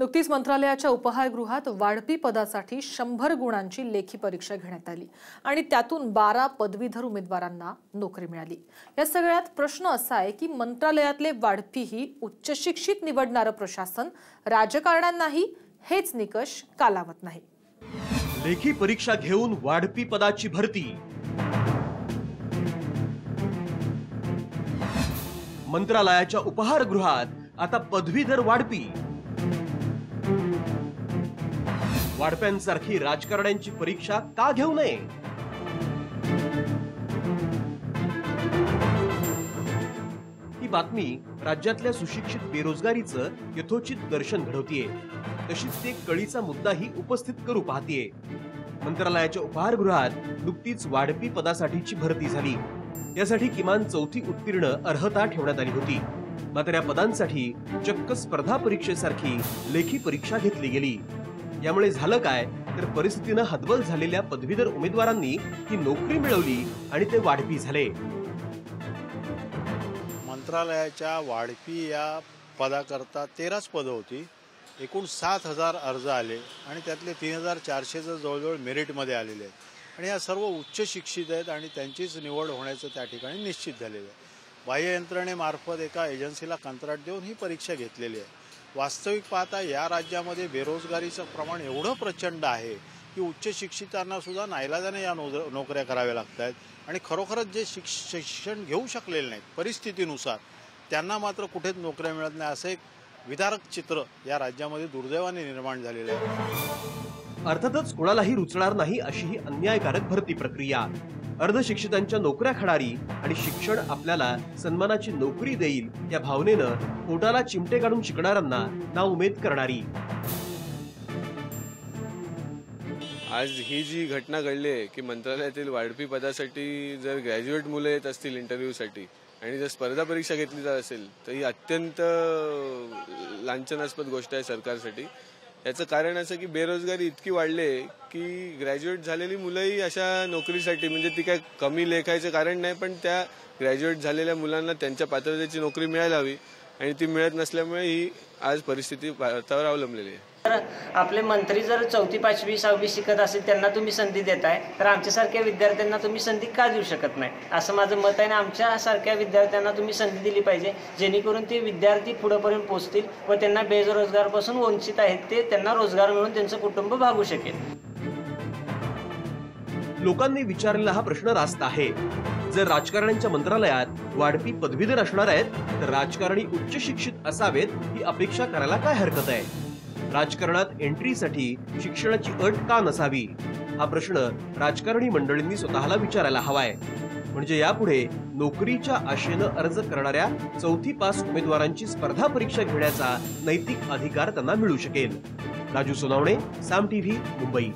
नुकतीच मंत्रालयाच्या उपहारगृहात वाढपी पदासाठी शंभर गुणांची लेखी परीक्षा घेण्यात आली आणि त्यातून बारा पदवीधर उमेदवारांना नोकरी मिळाली. या सगळ्यात प्रश्न असा आहे की मंत्रालयातले वाढपी ही उच्चशिक्षित निवडणारं प्रशासन राजकारण्यांनाही हेच निकष का लावत नाही. लेखी परीक्षा घेऊन वाढपी पदाची भरती. मंत्रालयाच्या उपहारगृहात आता पदवीधर वाढपी. वाढप्यांसारखी राजकारण्यांची परीक्षा का घेऊ नये? ही बातमी राज्यातल्या सुशिक्षित बेरोजगारीचं यथोचित दर्शन घडवतीये. तशीच ते कळीचा मुद्दाही उपस्थित करू पाहतीये. मंत्रालयाच्या उपहारगृहात नुकतीच वाढपी पदासाठीची भरती झाली. यासाठी किमान चौथी उत्तीर्ण अर्हता ठेवण्यात आली होती. मात्र या पदांसाठी चक्क स्पर्धा परीक्षेसारखी लेखी परीक्षा घेतली गेली. यामुळे झालं काय? तर परिस्थितीनं हतबल झालेल्या पदवीधर उमेदवारांनी ही नोकरी मिळवली आणि ते वाढपी झाले. मंत्रालयाच्या वाढपी या पदाकरता तेराच पदं होती. एकूण सात हजार अर्ज आले आणि त्यातले तीन हजार चारशेचं जवळजवळ मेरिटमध्ये आलेले आहेत. आणि या सर्व उच्च शिक्षित आहेत आणि त्यांचीच निवड होण्याचं त्या ठिकाणी निश्चित झालेलं आहे. बाह्य यंत्रणेमार्फत एका एजन्सीला कंत्राट देऊन ही परीक्षा घेतलेली आहे. वास्तविक पाहता या राज्यामध्ये बेरोजगारीचं प्रमाण एवढं प्रचंड आहे की उच्च शिक्षितांना सुद्धा नाईलाजाने या नोज नोकऱ्या कराव्या लागत आहेत आणि खरोखरच जे शिक्ष शिक्षण घेऊ शकलेले नाहीत परिस्थितीनुसार त्यांना मात्र कुठेच नोकऱ्या मिळत नाही असं एक विदारक चित्र या राज्यामध्ये दुर्दैवाने निर्माण झालेलं आहे. अर्थातच कोणालाही रुचणार नाही अशी ही अन्यायकारक भरती प्रक्रिया. अर्धशिक्षितांच्या नोकऱ्या खाणारी आणि शिक्षण आपल्याला सन्मानाची नोकरी देईल या भावनेनं पोटाला चिमटे काढून शिकणाऱ्यांना ना उमेद करणारी. आज ही जी घटना घडली आहे की मंत्रालयातील वाढपी पदासाठी जर ग्रॅज्युएट मुलं येत असतील इंटरव्ह्यूसाठी आणि जर स्पर्धा परीक्षा घेतली जात असेल तर ही अत्यंत लांछनास्पद गोष्ट आहे सरकारसाठी. याचं कारण असं की बेरोजगारी इतकी वाढली की ग्रॅज्युएट झालेली मुलंही अशा नोकरीसाठी म्हणजे ती काय कमी लेखायचं कारण नाही पण त्या ग्रॅज्युएट झालेल्या मुलांना त्यांच्या पात्रतेची नोकरी मिळायला हवी. आणि ती मिळत नसल्यामुळे ही आज परिस्थिती भारतावर अवलंबलेली आहे. तर आपले मंत्री जर चौथी पाचवी सहावी शिकत असेल त्यांना तुम्ही संधी देताय. तर आमच्यासारख्या विद्यार्थ्यांना तुम्ही संधी का देऊ शकत नाही? असं माझं मत आहे आणि आमच्यासारख्या विद्यार्थ्यांना तुम्ही संधी दिली पाहिजे जेणेकरून ते विद्यार्थी पुढेपर्यंत पोहोचतील व त्यांना बेरोजगारपासून वंचित आहेत ते त्यांना रोजगार मिळून त्यांचं कुटुंब भागू शकेल. लोकांनी विचारलेला हा प्रश्न रास्त आहे. जर राजकारण्यांच्या मंत्रालयात वाढपी पदवीधर असणार आहेत तर राजकारणी उच्च शिक्षित असावेत ही अपेक्षा करायला काय हरकत आहे? राजकारणात एंट्रीसाठी शिक्षणाची अट का नसावी? हा प्रश्न राजकारणी मंडळींनी स्वतःला विचारायला हवाय. म्हणजे यापुढे नोकरीच्या आशेनं अर्ज करणाऱ्या चौथी पास उमेदवारांची स्पर्धा परीक्षा घेण्याचा नैतिक अधिकार त्यांना मिळू शकेल. राजू सोनावणे साम टीव्ही मुंबई.